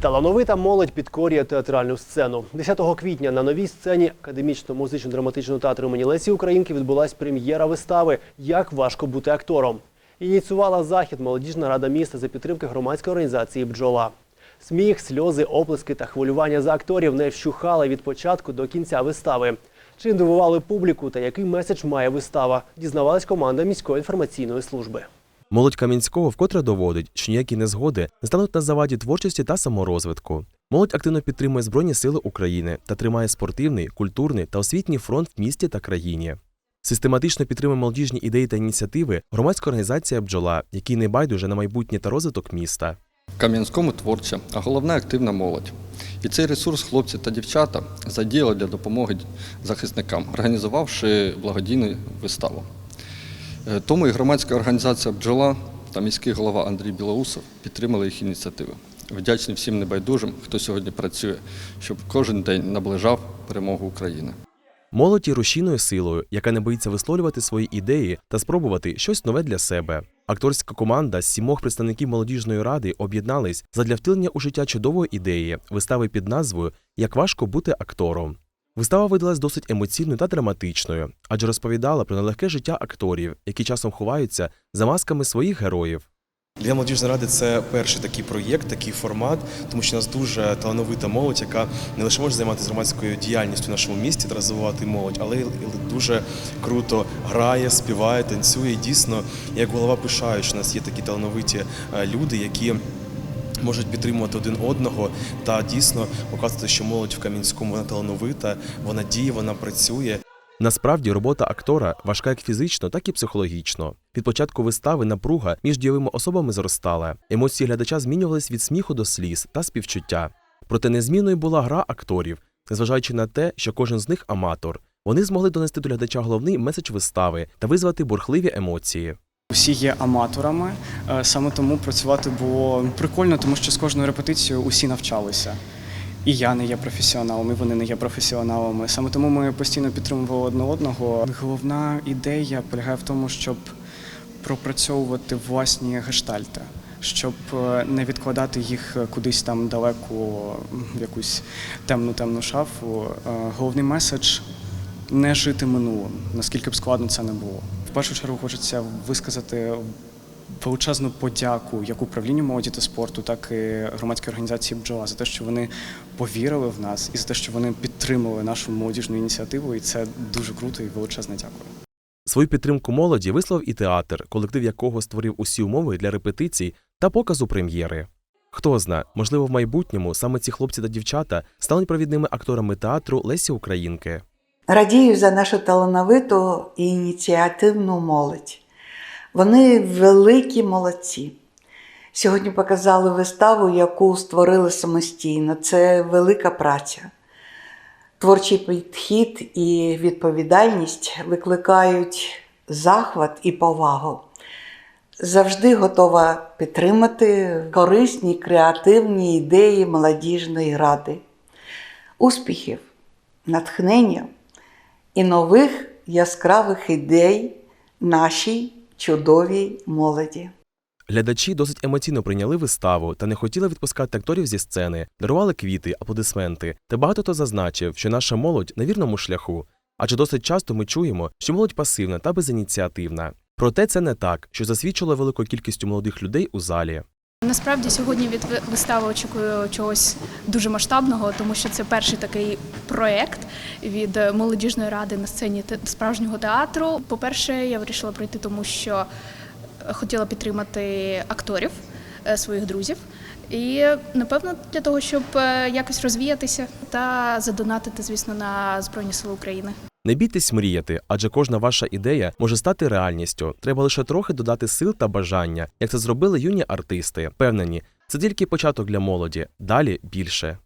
Талановита молодь підкорює театральну сцену. 10 квітня на новій сцені академічно-музично-драматичного театру імені Лесі Українки відбулась прем'єра вистави Як важко бути актором. Ініціювала захід молодіжна рада міста за підтримки громадської організації Бджола. Сміх, сльози, оплески та хвилювання за акторів не вщухали від початку до кінця вистави. Чим дивували публіку та який меседж має вистава, дізнавалась команда міської інформаційної служби. Молодь Кам'янського вкотре доводить, що ніякі незгоди не стануть на заваді творчості та саморозвитку. Молодь активно підтримує Збройні Сили України та тримає спортивний, культурний та освітній фронт в місті та країні. Систематично підтримує молодіжні ідеї та ініціативи громадська організація Бджола, який не байдуже на майбутнє та розвиток міста. Кам'янському творча, а головне активна молодь. І цей ресурс хлопці та дівчата задіяли для допомоги захисникам, організувавши благодійну виставу. Е, Тому і громадська організація Бджола та міський голова Андрій Білоусов підтримали їх ініціативи. Вдячні всім небайдужим, хто сьогодні працює, щоб кожен день наближав перемогу України. Молодь є рушійною силою, яка не боїться висловлювати свої ідеї та спробувати щось нове для себе. Акторська команда з сімох представників молодіжної ради об'єднались задля втілення у життя чудової ідеї вистави під назвою Як важко бути актором. Вистава видалась досить емоційною та драматичною, адже розповідала про нелегке життя акторів, які часом ховаються за масками своїх героїв. Для молодіжної ради це перший такий проєкт, такий формат, тому що у нас дуже талановита молодь, яка не лише може займатися громадською діяльністю в нашому місті та розвивати молодь, але й дуже круто грає, співає, танцює. І дійсно, як голова пишаю, що у нас є такі талановиті е, люди, які. Можуть підтримувати один одного та дійсно показувати, що молодь в Кам'янському вона талановита, вона діє, вона працює. Насправді робота актора важка як фізично, так і психологічно. Від початку вистави напруга між дієвими особами зростала. Емоції глядача змінювались від сміху до сліз та співчуття. Проте незмінною була гра акторів, незважаючи на те, що кожен з них аматор. Вони змогли донести до глядача головний меседж вистави та визвати бурхливі емоції. Усі є аматорами, е, саме тому працювати було прикольно, тому що з кожною репетицією усі навчалися. І я не є професіоналом, і вони не є професіоналами. Саме тому ми постійно підтримували одне одного. Головна ідея полягає в тому, щоб пропрацьовувати власні гештальти, щоб е, не відкладати їх кудись там далеко в якусь темну темну шафу. Е, Головний меседж не жити минулим, наскільки б складно це не було. В першу чергу хочеться висказати величезну подяку як управлінню молоді та спорту, так і громадській організації Бджола за те, що вони повірили в нас і за те, що вони підтримали нашу молодіжну ініціативу. І це дуже круто і величезне дякую. Свою підтримку молоді висловив і театр, колектив якого створив усі умови для репетицій та показу прем'єри. Хто зна, можливо, в майбутньому саме ці хлопці та дівчата стануть провідними акторами театру Лесі Українки. Радію за нашу талановиту і ініціативну молодь. Вони великі молодці. Сьогодні показали виставу, яку створили самостійно. Це велика праця. Творчий підхід і відповідальність викликають захват і повагу. Завжди готова підтримати корисні, креативні ідеї молодіжної ради, успіхів, натхнення і нових яскравих ідей нашій чудовій молоді. Глядачі досить емоційно прийняли виставу та не хотіли відпускати акторів зі сцени, дарували квіти, аплодисменти. Та багато хто зазначив, що наша молодь на вірному шляху. Адже досить часто ми чуємо, що молодь пасивна та безініціативна. Проте це не так, що засвідчило великою кількістю молодих людей у залі. Насправді сьогодні від вистави очікую чогось дуже масштабного, тому що це перший такий проєкт від е, молодіжної ради на сцені справжнього театру. По-перше, я вирішила прийти, тому що е, хотіла підтримати акторів, е, своїх друзів. І напевно для того, щоб якось розвіятися та задонатити, звісно, на Збройні Сили України. Не бійтесь мріяти, адже кожна ваша ідея може стати реальністю. Треба лише трохи додати сил та бажання, як це зробили юні артисти. Впевнені, це тільки початок для молоді, далі більше.